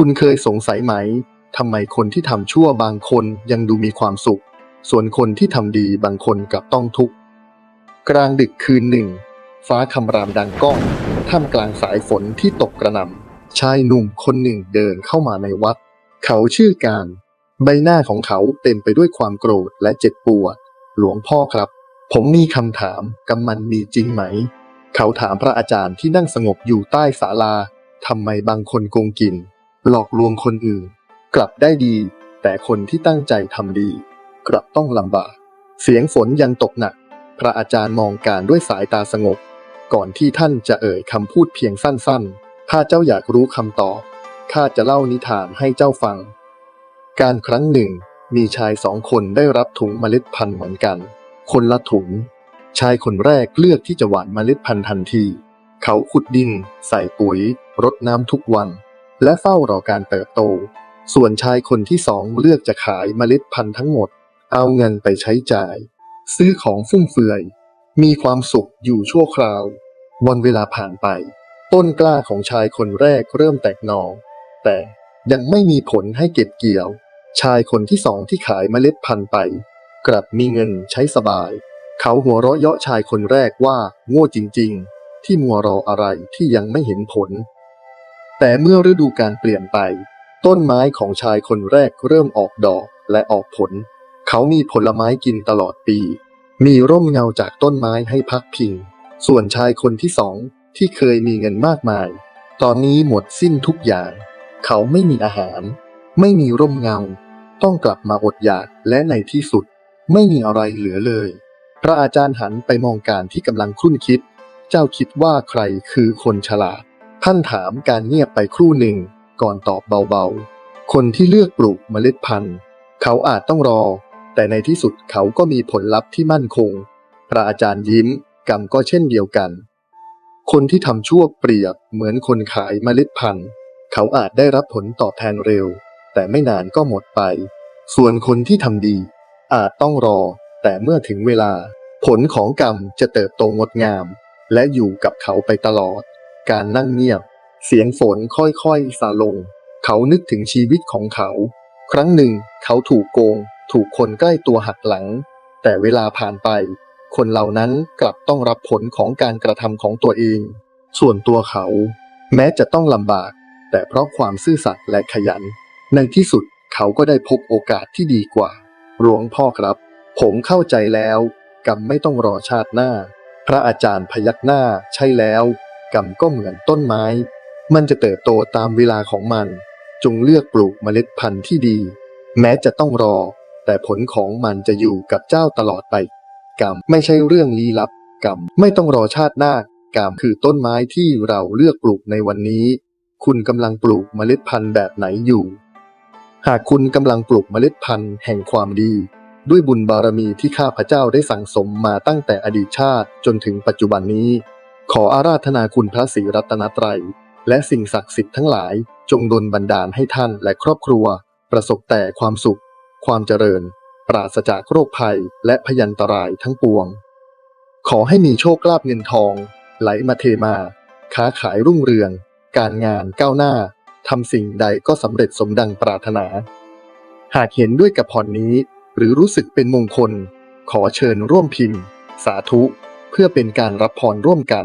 คุณเคยสงสัยไหมทำไมคนที่ทำชั่วบางคนยังดูมีความสุข ส่วนคนที่ทำดีบางคนกลับต้องทุกข์ กลางดึกคืนหนึ่ง ฟ้าคำรามดังก้องท่ามกลางสายฝนที่ตกกระหน่ำชายหนุ่มคนหนึ่งเดินเข้ามาในวัด เขาชื่อการ ใบหน้าของเขาเต็มไปด้วยความโกรธและเจ็บปวด หลวงพ่อครับ ผมมีคำถามกำมันมีจริงไหม เขาถามพระอาจารย์ที่นั่งสงบอยู่ใต้ศาลาทำไมบางคนโกงกิน หลอกลวงคนอื่น กลับได้ดี แต่คนที่ตั้งใจทำดี กลับต้องลำบาก เสียงฝนยังตกหนัก พระอาจารย์มองการด้วยสายตาสงบ ก่อนที่ท่านจะเอ่ยคำพูดเพียงสั้นๆ ถ้าเจ้าอยากรู้คำตอบ ข้าจะเล่านิทานให้เจ้าฟัง การครั้งหนึ่ง มีชายสองคนได้รับถุงเมล็ดพันธุ์เหมือนกัน คนละถุง ชายคนแรกเลือกที่จะหว่านเมล็ดพันธุ์ทันที เขาขุดดิน ใส่ปุ๋ย รดน้ำทุกวัน และเฝ้ารอการเติบโต ส่วนชายคนที่สองเลือกจะขายเมล็ดพันธุ์ทั้งหมด เอาเงินไปใช้จ่าย ซื้อของฟุ่มเฟือย มีความสุขอยู่ชั่วคราว วันเวลาผ่านไป ต้นกล้าของชายคนแรกเริ่มแตกหนอแต่ยังไม่มีผลให้เก็บเกี่ยว ชายคนที่สองที่ขายเมล็ดพันธุ์ไป กลับมีเงินใช้สบาย เขาหัวเราะเยาะชายคนแรกว่า โง่จริง ๆ ที่มัวรออะไรที่ยังไม่เห็นผล แต่เมื่อฤดูการเปลี่ยนไป ต้นไม้ของชายคนแรกเริ่มออกดอกและออกผล เขามีผลไม้กินตลอดปี มีร่มเงาจากต้นไม้ให้พักพิง ส่วนชายคนที่สองที่เคยมีเงินมากมาย ตอนนี้หมดสิ้นทุกอย่าง เขาไม่มีอาหาร ไม่มีร่มเงา ต้องกลับมาอดอยากและในที่สุด ไม่มีอะไรเหลือเลย พระอาจารย์หันไปมองการที่กำลังครุ่นคิด เจ้าคิดว่าใครคือคนฉลาด ท่านถามการเงียบไปครู่หนึ่ง ก่อนตอบเบาๆ คนที่เลือกปลูกเมล็ดพันธุ์ เขาอาจต้องรอ แต่ในที่สุดเขาก็มีผลลัพธ์ที่มั่นคง พระอาจารย์ยิ้มกรรมก็เช่นเดียวกัน คนที่ทำชั่วเปรียบเหมือนคนขายเมล็ดพันธุ์ เขาอาจได้รับผลตอบแทนเร็ว แต่ไม่นานก็หมดไป ส่วนคนที่ทำดี อาจต้องรอ แต่เมื่อถึงเวลา ผลของกรรมจะเติบโตงดงาม และอยู่กับเขาไปตลอด การนั่งเงียบ เสียงฝนค่อยๆซาลง เขานึกถึงชีวิตของเขา ครั้งหนึ่งเขาถูกโกง ถูกคนใกล้ตัวหักหลัง แต่เวลาผ่านไป คนเหล่านั้นกลับต้องรับผลของการกระทำของตัวเอง ส่วนตัวเขา แม้จะต้องลำบาก แต่เพราะความซื่อสัตย์และขยัน ในที่สุดเขาก็ได้พบโอกาสที่ดีกว่า หลวงพ่อครับ ผมเข้าใจแล้ว กรรมไม่ต้องรอชาติหน้า พระอาจารย์พยักหน้าใช่แล้ว กรรมก็เหมือนต้นไม้ มันจะเติบโตตามเวลาของมัน จงเลือกปลูกเมล็ดพันธุ์ที่ดี แม้จะต้องรอ แต่ผลของมันจะอยู่กับเจ้าตลอดไป กรรมไม่ใช่เรื่องลี้ลับ กรรมไม่ต้องรอชาติหน้ากรรมคือต้นไม้ที่เราเลือกปลูกในวันนี้ คุณกำลังปลูกเมล็ดพันธุ์แบบไหนอยู่ หากคุณกำลังปลูกเมล็ดพันธุ์แห่งความดี ด้วยบุญบารมีที่ข้าพเจ้าได้สั่งสมมาตั้งแต่อดีตชาติจนถึงปัจจุบันนี้ ขออาราธนาคุณพระศรีรัตนตรัย และสิ่งศักดิ์สิทธิ์ทั้งหลาย จงดลบันดาลให้ท่านและครอบครัว ประสบแต่ความสุข ความเจริญ ปราศจากโรคภัยและพยันตรายทั้งปวง ขอให้มีโชคลาภเงินทอง ไหลมาเทมา ค้าขายรุ่งเรือง การงานก้าวหน้าทำสิ่งใดก็สำเร็จสมดังปรารถนา หากเห็นด้วยกับพรนี้ หรือรู้สึกเป็นมงคล ขอเชิญร่วมพิมพ์ สาธุ พื่อเป็นการรับพรร่วมกัน